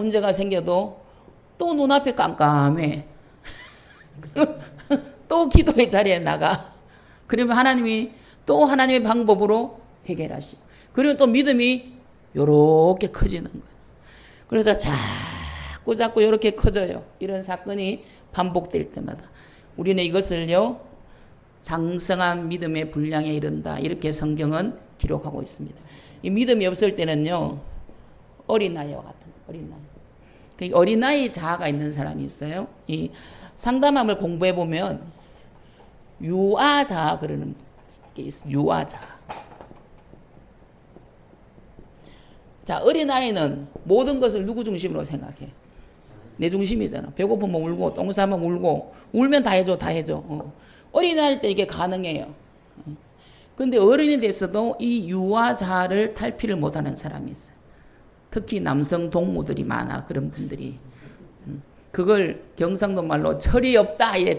문제가 생겨도 또 눈앞이 깜깜해. 또 기도의 자리에 나가. 그러면 하나님이 또 하나님의 방법으로 해결하시고. 그리고 또 믿음이 요렇게 커지는 거예요. 그래서 자꾸 자꾸 이렇게 커져요. 이런 사건이 반복될 때마다. 우리는 이것을요, 장성한 믿음의 분량에 이른다. 이렇게 성경은 기록하고 있습니다. 이 믿음이 없을 때는요, 어린아이와 같은 어린아이. 그 어린아이 자아가 있는 사람이 있어요. 이 상담함을 공부해 보면 유아자 그러는 게 있어요. 유아자. 자, 어린아이는 모든 것을 누구 중심으로 생각해? 내 중심이잖아. 배고프면 울고, 똥 싸면 울고, 울면 다 해줘, 다 해줘. 어. 어린아이일 때 이게 가능해요. 어. 근데 어른이 됐어도 이 유아자를 탈피를 못하는 사람이 있어요. 특히 남성 동무들이 많아, 그런 분들이. 음. 그걸 경상도 말로 철이 없다, 이래